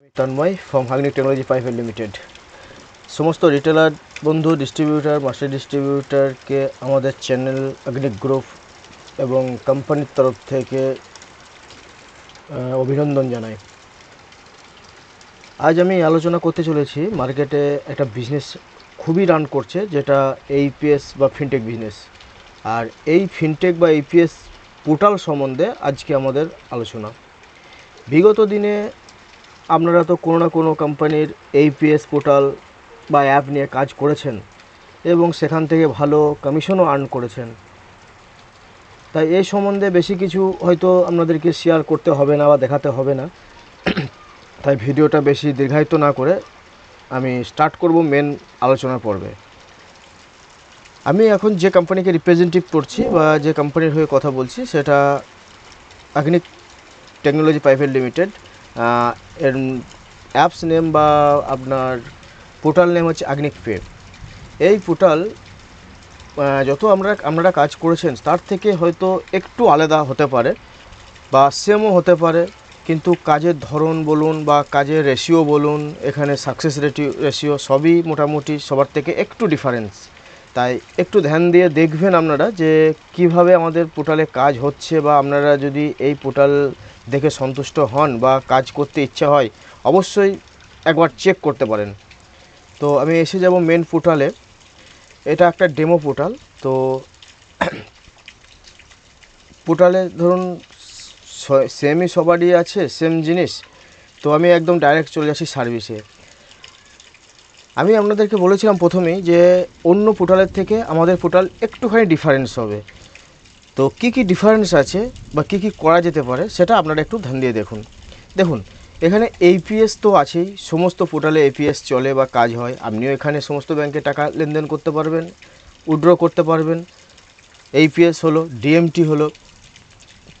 Tanmoy from হাগনিক technology private limited সমস্ত retailer বন্ধু distributor master ডিস্ট্রিবিউটারকে আমাদের চ্যানেল অগ্নিক গ্রুপ এবং কোম্পানির তরফ থেকে অভিনন্দন জানাই। আজ আমি আলোচনা করতে চলেছি মার্কেটে একটা বিজনেস খুবই রান করছে, যেটা এইপিএস বা ফিনটেক বিজনেস আর এই ফিনটেক বা এইপিএস পোর্টাল সম্বন্ধে আজকে আমাদের আলোচনা। বিগত দিনে আপনারা তো কোনো না কোনো কোম্পানির এইপিএস পোর্টাল বা অ্যাপ নিয়ে কাজ করেছেন এবং সেখান থেকে ভালো কমিশনও আর্ন করেছেন। তাই এই সম্বন্ধে বেশি কিছু হয়তো আপনাদেরকে শেয়ার করতে হবে না বা দেখাতে হবে না। তাই ভিডিওটা বেশি দীর্ঘায়িত না করে আমি স্টার্ট করব মেন আলোচনা পর্বে। আমি এখন যে কোম্পানিকে রিপ্রেজেন্টেটিভ করছি বা যে কোম্পানির হয়ে কথা বলছি, সেটা আগ্নিক টেকনোলজি প্রাইভেট লিমিটেড এর অ্যাপস নেম বা আপনার পোর্টাল নেম হচ্ছে আগ্নিক পে এই পোর্টাল যত আমরা আপনারা কাজ করেছেন, তার থেকে হয়তো একটু আলাদা হতে পারে বা সেমও হতে পারে, কিন্তু কাজের ধরন বলুন বা কাজের রেশিও বলুন, এখানে সাকসেস রেটি রেশিও সবই মোটামুটি সবার থেকে একটু ডিফারেন্স তাই একটু ধ্যান দিয়ে দেখবেন আপনারা যে কীভাবে আমাদের পোর্টালে কাজ হচ্ছে বা আপনারা যদি এই পোর্টাল দেখে সন্তুষ্ট হন বা কাজ করতে ইচ্ছা হয়, অবশ্যই একবার চেক করতে পারেন। তো আমি এসে যাব মেন পোর্টালে এটা একটা ডেমো পোর্টাল তো পোর্টালে ধরুন সেমই সবারই আছে সেম জিনিস। তো আমি একদম ডাইরেক্ট চলে যাচ্ছি সার্ভিসে আমি আপনাদেরকে বলেছিলাম প্রথমেই যে অন্য পোর্টালের থেকে আমাদের পোর্টাল একটুখানি ডিফারেন্স হবে। তো কি কি ডিফারেন্স আছে বা কি কি করা যেতে পারে সেটা আপনারা একটু ধ্যান দিয়ে দেখুন। দেখুন, এখানে এপিএস তো আছেই, সমস্ত পোর্টালে এপিএস চলে বা কাজ হয়, আপনিও এখানে সমস্ত ব্যাংকে টাকা লেনদেন করতে পারবেন উইড্র করতে পারবেন। এইপিএস হলো ডিএমটি হলো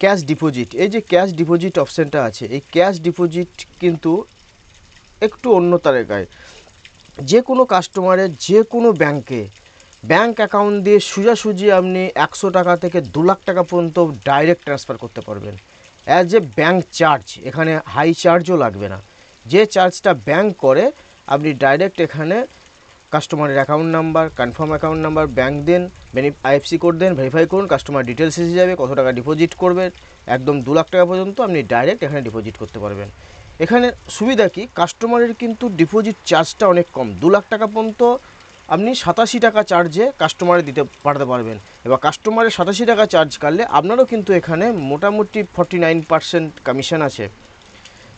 ক্যাশ ডিপোজিট এই যে ক্যাশ ডিপোজিট অপশানটা আছে, এই ক্যাশ ডিপোজিট কিন্তু একটু অন্য তালিকায় যে কোনো কাস্টমারের যে কোনো ব্যাংকে ব্যাংক অ্যাকাউন্ট দিয়ে সোজাসুজি আপনি একশো টাকা থেকে দু লাখ টাকা পর্যন্ত ডাইরেক্ট ট্রান্সফার করতে পারবেন। অ্যাজ এ ব্যাংক চার্জ এখানে হাই চার্জও লাগবে না। যে চার্জটা ব্যাংক করে, আপনি ডাইরেক্ট এখানে কাস্টমারের account number confirm account number bank then IFSC code then verify করুন কাস্টমার ডিটেলস এসে যাবে, কত টাকা ডিপোজিট করবেন একদম দু লাখ টাকা পর্যন্ত আপনি ডাইরেক্ট এখানে ডিপোজিট করতে পারবেন। এখানে সুবিধা কি? কাস্টমারের কিন্তু ডিপোজিট চার্জটা অনেক কম। দু লাখ টাকা পর্যন্ত আপনি সাতাশি টাকা চার্জে কাস্টমারে দিতে পাঠাতে পারবেন। এবার কাস্টমারে সাতাশি টাকা চার্জ কাটলে আপনারও কিন্তু এখানে মোটামুটি ফর্টি নাইন পার্সেন্ট কমিশন আছে।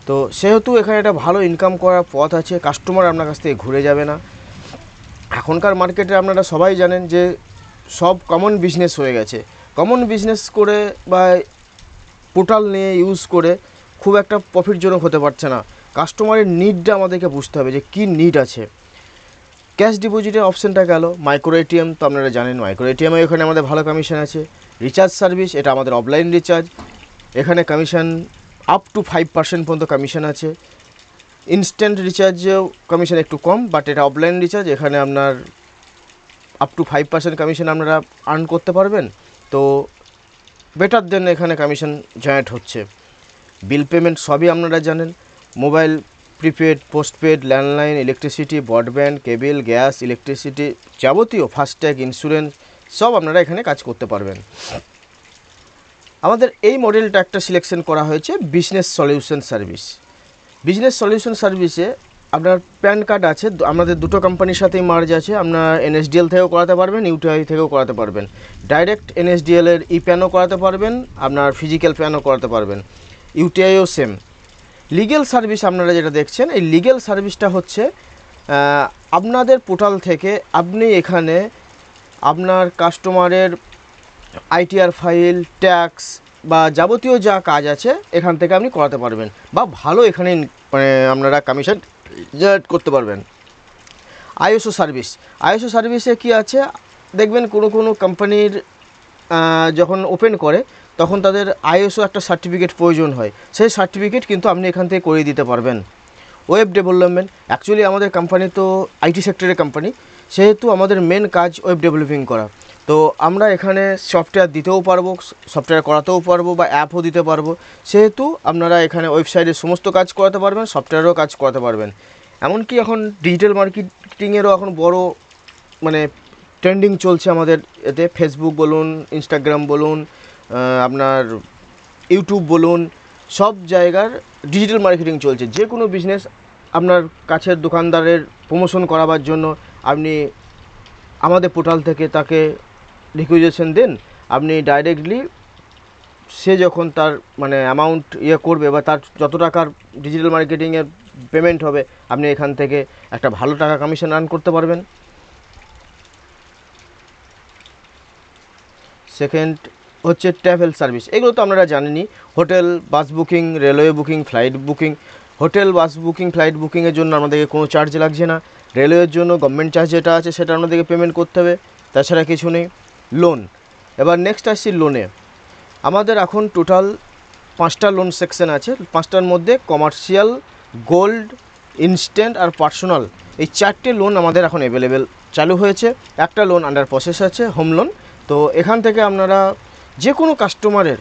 তো সেহেতু এখানে একটা ভালো ইনকাম করার পথ আছে কাস্টমার আপনার কাছ থেকে ঘুরে যাবে না। এখনকার মার্কেটে আপনারা সবাই জানেন যে সব কমন বিজনেস হয়ে গেছে। কমন বিজনেস করে বা পোর্টাল নিয়ে ইউজ করে খুব একটা প্রফিটজনক হতে পারছে না। কাস্টমারের নিডটা আমাদেরকে বুঝতে হবে যে কী নিড আছে। ক্যাশ ডিপোজিটের অপশানটা গেল, মাইক্রো এটিএম, তো আপনারা জানেন মাইক্রো এটিএমে এখানে আমাদের ভালো কমিশন আছে। রিচার্জ সার্ভিস, এটা আমাদের অফলাইন রিচার্জ। এখানে commission up to five percent পর্যন্ত কমিশন আছে। ইনস্ট্যান্ট রিচার্জেও কমিশন একটু কম বাট এটা অফলাইন রিচার্জ এখানে আপনার up to five percent commission আপনারা আর্ন করতে পারবেন। তো বেটার দেন এখানে কমিশন জয়েন্ট হচ্ছে। বিল পেমেন্ট সবই আপনারা জানেন। Mobile prepaid, postpaid, landline, electricity, broadband, cable, gas, electricity যাবতীয় ফাস্ট্যাগ ইন্স্যুরেন্স, সব আপনারা এখানে কাজ করতে পারবেন। আমাদের এই মডেলটা একটা সিলেকশন করা হয়েছে business solution service. Business solution সার্ভিসে আপনার প্যান কার্ড আছে আমাদের দুটো কোম্পানির সাথেই মার্জ আছে, আপনার এনএসডিএল থেকেও করাতে পারবেন, ইউটিআই থেকেও করাতে পারবেন। ডাইরেক্ট এনএসডিএলের ই প্যানও করাতে পারবেন, আপনার ফিজিক্যাল প্যানও করাতে পারবেন। ইউটিআইও সেম। লিগেল সার্ভিস আপনারা যেটা দেখছেন, এই লিগেল সার্ভিসটা হচ্ছে আপনাদের পোর্টাল থেকে আপনি এখানে আপনার কাস্টমারের আইটিআর ফাইল ট্যাক্স বা যাবতীয় যা কাজ আছে, এখান থেকে আপনি করাতে পারবেন বা ভালো এখানে মানে আপনারা কমিশন জেনারেট করতে পারবেন। আইএসও সার্ভিস আইএসও সার্ভিসে কি আছে? দেখবেন কোনো কোনো কোম্পানির যখন ওপেন করে তখন তাদের আইএসও একটা সার্টিফিকেট প্রয়োজন হয়। সেই সার্টিফিকেট কিন্তু আপনি এখান থেকে করিয়ে দিতে পারবেন। ওয়েব ডেভেলপমেন্ট অ্যাকচুয়ালি আমাদের কোম্পানি তো আইটি সেক্টরের কোম্পানি সেহেতু আমাদের মেন কাজ ওয়েব ডেভেলপিং করা। তো আমরা এখানে সফটওয়্যার দিতেও পারব সফটওয়্যার করাতেও পারব বা অ্যাপও দিতে পারব। সেহেতু আপনারা এখানে ওয়েবসাইটে সমস্ত কাজ করাতে পারবেন সফটওয়্যারও কাজ করাতে পারবেন। এমনকি এখন ডিজিটাল মার্কেটিংয়েরও এখন বড় মানে ট্রেন্ডিং চলছে আমাদের এতে। ফেসবুক বলুন ইনস্টাগ্রাম বলুন আপনার ইউটিউব বলুন, সব জায়গার ডিজিটাল মার্কেটিং চলছে। যে কোনো বিজনেস আপনার কাছের দোকানদারের প্রমোশন করাবার জন্য আপনি আমাদের পোর্টাল থেকে তাকে রিকুইজেশন দেন। আপনি ডাইরেক্টলি সে যখন তার মানে অ্যামাউন্ট ইয়ে করবে বা তার যত টাকার ডিজিটাল মার্কেটিংয়ের পেমেন্ট হবে, আপনি এখান থেকে একটা ভালো টাকা কমিশন আর্ন করতে পারবেন। সেকেন্ড হচ্ছে ট্রাভেল সার্ভিস। এগুলো তো আপনারা জানেনই, hotel, bus booking, railway booking, flight booking. Hotel, bus booking, flight বুকিংয়ের জন্য আমাদেরকে কোনো চার্জ লাগছে না। রেলওয়ের জন্য গভর্নমেন্ট চার্জ যেটা আছে সেটা আমাদেরকে পেমেন্ট করতে হবে, তাছাড়া কিছু নেই। লোন এবার নেক্সট আসছি লোনে আমাদের এখন টোটাল পাঁচটা লোন সেকশন আছে। পাঁচটার মধ্যে কমার্শিয়াল গোল্ড ইনস্ট্যান্ট আর পার্সোনাল এই চারটে লোন আমাদের এখন অ্যাভেলেবেল চালু হয়েছে। একটা লোন আন্ডার প্রসেস আছে হোম লোন তো এখান থেকে আপনারা যে কোনো কাস্টমারের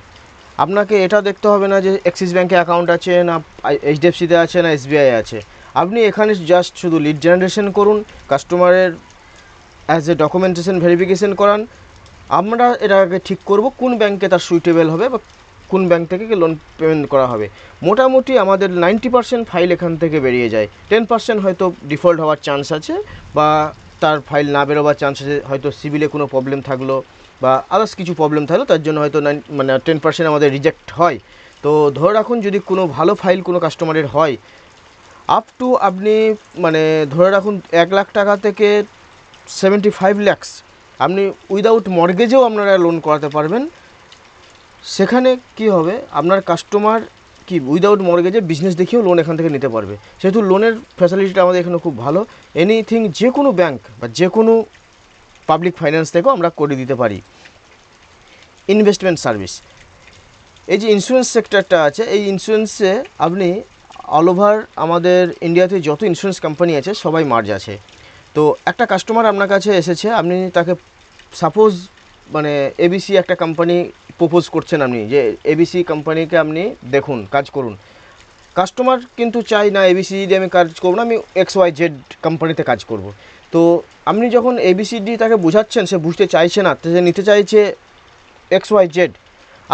আপনাকে এটা দেখতে হবে না যে অ্যাক্সিস ব্যাঙ্কে অ্যাকাউন্ট আছে না এইচডিএফসিতে আছে না এসবিআই আছে। আপনি এখানে জাস্ট শুধু লিড জেনারেশন করুন কাস্টমারের অ্যাজ এ ডকুমেন্টেশন ভেরিফিকেশন করান। আমরা এটাকে ঠিক করব কোন ব্যাংকে তার সুইটেবল হবে বা কোন ব্যাংক থেকে লোন পেমেন্ট করা হবে। মোটামুটি আমাদের নাইনটি পার্সেন্ট ফাইল এখান থেকে বেরিয়ে যায়। টেন পার্সেন্ট হয়তো ডিফল্ট হওয়ার চান্স আছে বা তার ফাইল না বেরোবার চান্স আছে, হয়তো সিভিলে কোনো প্রবলেম থাকল। বা আদার্স কিছু প্রবলেম থাকল তার জন্য হয়তো নাইন মানে টেন পার্সেন্ট আমাদের রিজেক্ট হয়। তো ধরে রাখুন যদি কোনো ভালো ফাইল কোনো কাস্টমারের হয় আপ টু আপনি মানে ধরে রাখুন এক লাখ টাকা থেকে সেভেন্টি ফাইভ ল্যাক্স আপনি উইদাউট মর্গেজেও আপনারা লোন করাতে পারবেন। সেখানে কি হবে? আপনার কাস্টমার কি উইদাউট মর্গেজে বিজনেস দেখিয়েও লোন এখান থেকে নিতে পারবে। সেহেতু লোনের ফ্যাসিলিটিটা আমাদের এখানে খুব ভালো। এনিথিং যে কোনো ব্যাংক বা যে কোনো পাবলিক ফাইন্যান্স থেকেও আমরা করে দিতে পারি। ইনভেস্টমেন্ট সার্ভিস এই যে ইন্স্যুরেন্স সেক্টরটা আছে, এই ইন্স্যুরেন্সে আপনি অল ওভার আমাদের ইন্ডিয়াতে যত ইন্স্যুরেন্স কোম্পানি আছে, সবাই মার্জ আছে তো একটা কাস্টমার আপনার কাছে এসেছে, আপনি তাকে সাপোজ মানে এবিসি একটা কোম্পানি প্রপোজ করছেন আপনি, যে এবিসি কোম্পানিকে আপনি দেখুন, কাজ করুন। কাস্টমার কিন্তু চাই না এবিসি দিয়ে আমি কাজ করব না, আমি এক্স ওয়াই জেড কোম্পানিতে কাজ করব। তো আপনি যখন এবিসিডি তাকে বোঝাচ্ছেন, সে বুঝতে চাইছে না, সে নিতে চাইছে এক্স ওয়াই জেড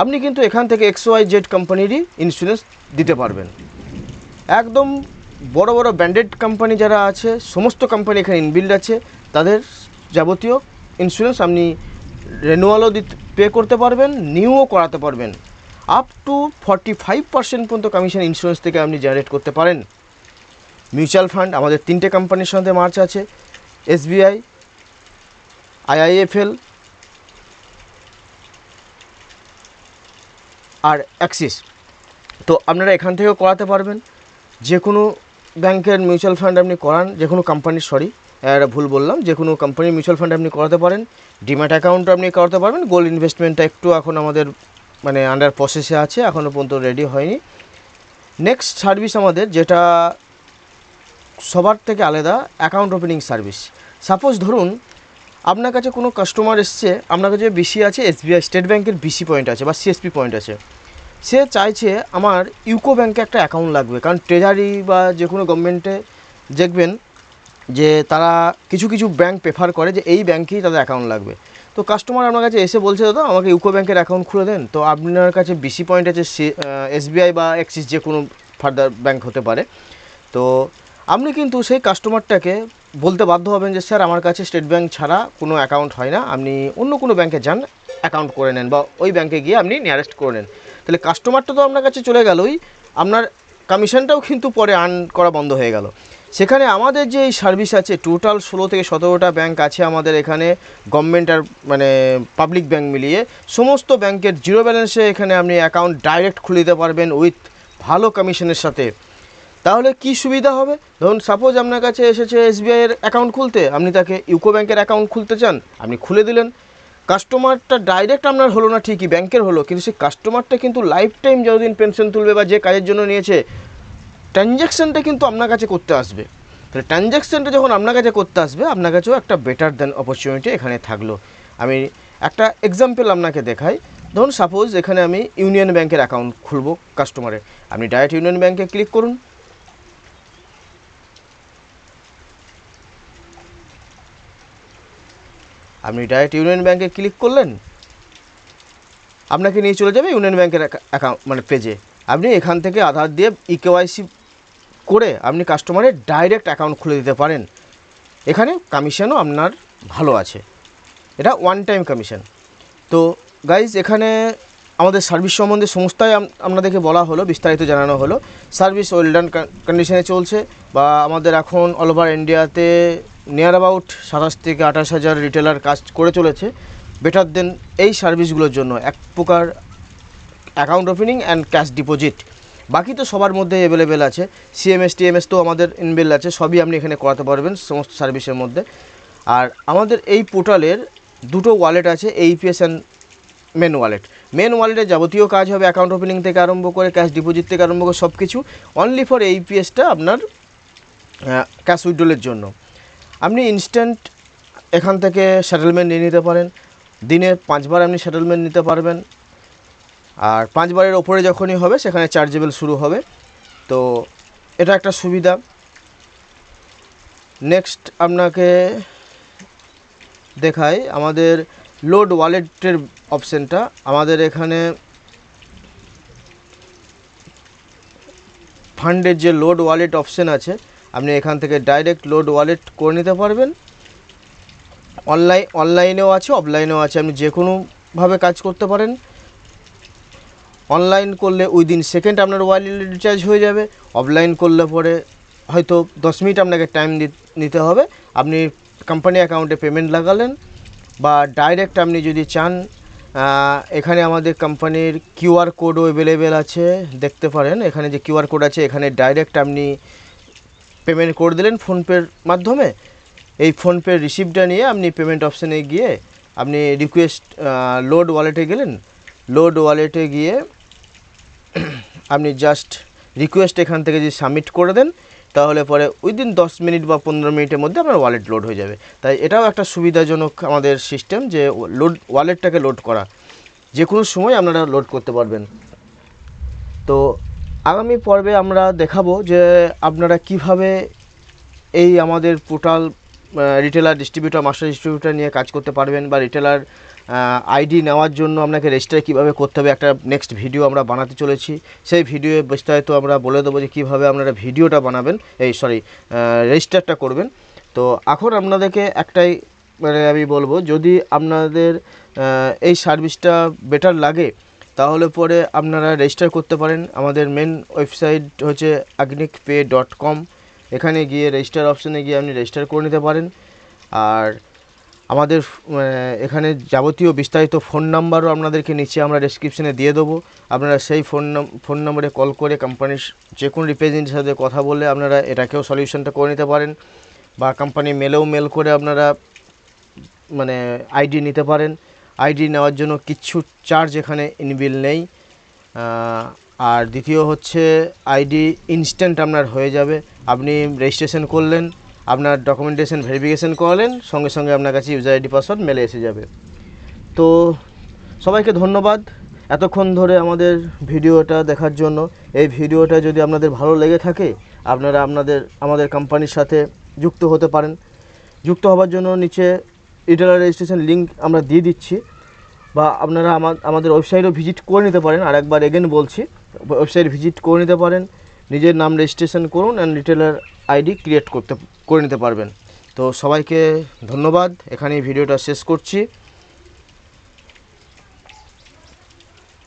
আপনি কিন্তু এখান থেকে এক্স ওয়াই জেড কোম্পানিরই ইন্স্যুরেন্স দিতে পারবেন। একদম বড় বড় ব্র্যান্ডেড কোম্পানি যারা আছে, সমস্ত কোম্পানি এখানে ইনবিল্ড আছে, তাদের যাবতীয় ইন্স্যুরেন্স আপনি রেনুয়ালও দিতে পে করতে পারবেন নিউও করাতে পারবেন। Up to forty five percent পর্যন্ত কমিশন ইন্স্যুরেন্স থেকে আপনি জেনারেট করতে পারেন। মিউচুয়াল ফান্ড আমাদের তিনটে কোম্পানির সাথে মার্চ আছে। এসবিআই আইআইএফএল আর অ্যাক্সিস তো আপনারা এখান থেকেও করাতে পারবেন। যে কোনো ব্যাংকের মিউচুয়াল ফান্ড আপনি করান যে কোনো কোম্পানির সরি এটা ভুল বললাম যে কোনো কোম্পানির মিউচুয়াল ফান্ড আপনি করাতে পারেন। ডিম্যাট অ্যাকাউন্ট আপনি করাতে পারবেন। গোল্ড ইনভেস্টমেন্টটা একটু এখন আমাদের মানে আন্ডার প্রসেসে আছে এখনও পর্যন্ত রেডি হয়নি। নেক্সট সার্ভিস আমাদের, যেটা সবার থেকে আলাদা অ্যাকাউন্ট ওপেনিং সার্ভিস সাপোজ ধরুন, আপনার কাছে কোনো কাস্টমার এসছে, আপনার কাছে বিসি আছে এসবিআই স্টেট ব্যাংকের বিসি পয়েন্ট আছে বা সিএসপি পয়েন্ট আছে। সে চাইছে আমার ইউকো ব্যাংকে একটা অ্যাকাউন্ট লাগবে, কারণ ট্রেজারি বা যে কোনো গভর্নমেন্টে দেখবেন যে তারা কিছু কিছু ব্যাংক প্রেফার করে যে এই ব্যাংকেই তাদের অ্যাকাউন্ট লাগবে। তো কাস্টমার আপনার কাছে এসে বলছে, দাদা, আমাকে ইউকো ব্যাংকের অ্যাকাউন্ট খুলে দেন। তো আপনার কাছে বিসি পয়েন্ট আছে এসবিআই বা অ্যাক্সিস যে কোনো ফার্দার ব্যাংক হতে পারে। তো আপনি কিন্তু সেই কাস্টমারটাকে বলতে বাধ্য হবেন যে, স্যার, আমার কাছে স্টেট ব্যাংক ছাড়া কোনো অ্যাকাউন্ট হয় না। আপনি অন্য কোনো ব্যাংকে যান অ্যাকাউন্ট করে নেন বা ওই ব্যাংকে গিয়ে আপনি নিয়ারেস্ট করে নেন। তাহলে কাস্টমারটা তো আপনার কাছে চলে গেলই। আপনার কমিশনটাও কিন্তু পরে আর্ন করা বন্ধ হয়ে গেল। সেখানে আমাদের যে এই সার্ভিস আছে টোটাল ষোলো থেকে সতেরোটা ব্যাংক আছে আমাদের এখানে গভর্নমেন্ট আর মানে পাবলিক ব্যাংক মিলিয়ে। সমস্ত ব্যাংকের জিরো ব্যালেন্সে এখানে আপনি অ্যাকাউন্ট ডাইরেক্ট খুলে দিতে পারবেন উইথ ভালো কমিশনের সাথে। তাহলে কি সুবিধা হবে? ধরুন সাপোজ আপনার কাছে এসেছে এসবিআই এর অ্যাকাউন্ট খুলতে, আপনি তাকে ইউকো ব্যাংকের অ্যাকাউন্ট খুলতে চান, আপনি খুলে দিলেন। কাস্টমারটা ডাইরেক্ট আপনার হলো না ঠিকই ব্যাংকের হলো, কিন্তু সেই কাস্টমারটা কিন্তু লাইফ টাইম যতদিন পেনশন তুলবে বা যে কাজের জন্য নিয়েছে ট্রানজ্যাকশানটা কিন্তু আপনার কাছে করতে আসবে। তাহলে ট্রানজ্যাকশানটা যখন আপনার কাছে করতে আসবে, আপনার কাছেও একটা বেটার দেন অপরচুনিটি এখানে থাকল। আমি একটা এক্সাম্পল আপনাকে দেখাই। ধরুন সাপোজ এখানে আমি ইউনিয়ন ব্যাংকের অ্যাকাউন্ট খুলবো কাস্টমারের আপনি ডাইরেক্ট ইউনিয়ন ব্যাংকে ক্লিক করুন। আপনি ডাইরেক্ট ইউনিয়ন ব্যাংকে ক্লিক করলেন। আপনাকে নিয়ে চলে যাবে ইউনিয়ন ব্যাংকের অ্যাকাউন্ট মানে পেজে আপনি এখান থেকে আধার দিয়ে ই কেওয়াইসি করে আপনি কাস্টমারের ডাইরেক্ট অ্যাকাউন্ট খুলে দিতে পারেন। এখানে কমিশনও আপনার ভালো আছে। এটা ওয়ান টাইম কমিশন তো গাইজ এখানে আমাদের সার্ভিস সম্বন্ধে সমস্তাই আম- আপনাদেরকে বলা হলো, বিস্তারিত জানানো হলো। সার্ভিস ওয়েল ডান কন্ডিশনে চলছে বা আমাদের এখন অল ওভার ইন্ডিয়াতে নিয়ার অ্যাবাউট সাতাশ থেকে আঠাশ হাজার রিটেলার কাজ করে চলেছে। বেটার দেন এই সার্ভিসগুলোর জন্য। এক প্রকার account opening and cash deposit বাকি তো সবার মধ্যে অ্যাভেলেবেল আছে। সিএমএস টিএমএস তো আমাদের ইনবিল আছে, সবই আপনি এখানে করাতে পারবেন সমস্ত সার্ভিসের মধ্যে। আর আমাদের এই পোর্টালের দুটো ওয়ালেট আছে AEPS and main wallet main ওয়ালেটের যাবতীয় কাজ হবে অ্যাকাউন্ট ওপেনিং থেকে আরম্ভ করে ক্যাশ ডিপোজিট থেকে আরম্ভ করে সব কিছু অনলি ফর এইপিএসটা আপনার ক্যাশ উইড্রোলের জন্য। আপনি ইনস্ট্যান্ট এখান থেকে সেটেলমেন্ট নিয়ে নিতে পারেন। দিনে পাঁচবার আপনি সেটেলমেন্ট নিতে পারবেন। আর পাঁচবারের ওপরে যখনই হবে, সেখানে চার্জেবল শুরু হবে। তো এটা একটা সুবিধা। নেক্সট আপনাকে দেখাই আমাদের লোড ওয়ালেটের অপশানটা আমাদের এখানে ফান্ডের যে লোড ওয়ালেট অপশান আছে, আপনি এখান থেকে ডাইরেক্ট লোড ওয়ালেট করে নিতে পারবেন। অনলাইন অনলাইনেও আছে অফলাইনেও আছে। আপনি যে কোনোভাবে কাজ করতে পারেন। অনলাইন করলে উইদিন সেকেন্ড আপনার ওয়ালেট রিচার্জ হয়ে যাবে। অফলাইন করলে পরে হয়তো দশ মিনিট আপনাকে টাইম নিতে হবে। আপনি কোম্পানি অ্যাকাউন্টে পেমেন্ট লাগালেন বা ডাইরেক্ট আপনি যদি চান এখানে আমাদের কোম্পানির কিউআর কোডও অ্যাভেলেবেল আছে, দেখতে পারেন। এখানে যে কিউআর কোড আছে, এখানে ডাইরেক্ট আপনি পেমেন্ট করে দিলেন ফোনপের মাধ্যমে। এই ফোনপের রিসিপ্টটা নিয়ে আপনি পেমেন্ট অপশানে গিয়ে আপনি রিকোয়েস্ট লোড ওয়ালেটে গেলেন। লোড ওয়ালেটে গিয়ে আপনি জাস্ট রিকোয়েস্ট এখান থেকে যদি সাবমিট করে দেন, তাহলে পরে উইদিন দশ মিনিট বা পনেরো মিনিটের মধ্যে আপনার ওয়ালেট লোড হয়ে যাবে। তাই এটাও একটা সুবিধাজনক আমাদের সিস্টেম যে লোড ওয়ালেটটাকে লোড করা। যে কোনো সময় আপনারা লোড করতে পারবেন। তো আগামী পর্বে আমরা দেখাবো যে আপনারা কীভাবে এই আমাদের portal retailer distributor master distributor নিয়ে কাজ করতে পারবেন বা রিটেলার আইডি নেওয়ার জন্য আপনাকে রেজিস্টার কীভাবে করতে হবে, একটা নেক্সট ভিডিও আমরা বানাতে চলেছি। সেই ভিডিওয়ে বিস্তারিত আমরা বলে দেবো যে কীভাবে আপনারা ভিডিওটা বানাবেন, এই সরি রেজিস্টারটা করবেন। তো এখন আপনাদেরকে একটাই মানে আমি বলব, যদি আপনাদের এই সার্ভিসটা বেটার লাগে, তাহলে পরে আপনারা রেজিস্টার করতে পারেন। আমাদের মেন ওয়েবসাইট হচ্ছে আগ্নিক পে ডট কম এখানে গিয়ে রেজিস্টার অপশানে গিয়ে আপনি রেজিস্টার করে নিতে পারেন। আর আমাদের এখানে যাবতীয় বিস্তারিত ফোন নাম্বারও আপনাদেরকে নিচে আমরা ডেসক্রিপশনে দিয়ে দেবো। আপনারা সেই ফোন ফোন নম্বরে কল করে কোম্পানির যে কোনো রিপ্রেজেন্টের সাথে কথা বলে আপনারা এটাকেও সলিউশনটা করে নিতে পারেন বা কোম্পানি মেলেও মেল করে আপনারা মানে আইডি নিতে পারেন। আইডি নেওয়ার জন্য কিচ্ছু চার্জ এখানে ইনবিল নেই। আর দ্বিতীয় হচ্ছে আইডি ইনস্ট্যান্ট আপনার হয়ে যাবে। আপনি রেজিস্ট্রেশন করলেন আপনার ডকুমেন্টেশন ভেরিফিকেশন করালেন, সঙ্গে সঙ্গে আপনার কাছে ইউজার আইডি পাসওয়ার্ড মেলে এসে যাবে। তো সবাইকে ধন্যবাদ এতক্ষণ ধরে আমাদের ভিডিওটা দেখার জন্য। এই ভিডিওটা যদি আপনাদের ভালো লেগে থাকে, আপনারা আপনাদের, আমাদের কোম্পানির সাথে যুক্ত হতে পারেন। যুক্ত হওয়ার জন্য নিচে রিটেলার রেজিস্ট্রেশন লিঙ্ক আমরা দিয়ে দিচ্ছি বা আপনারা আমা- আমাদের ওয়েবসাইটও ভিজিট করে নিতে পারেন। আর একবার এগেন বলছি ওয়েবসাইট ভিজিট করে নিতে পারেন। নিজের নাম রেজিস্ট্রেশন করুন অ্যান্ড রিটেলার আইডি ক্রিয়েট করতে, করে নিতে পারবেন। তো সবাইকে ধন্যবাদ। এখানেই ভিডিওটা শেষ করছি।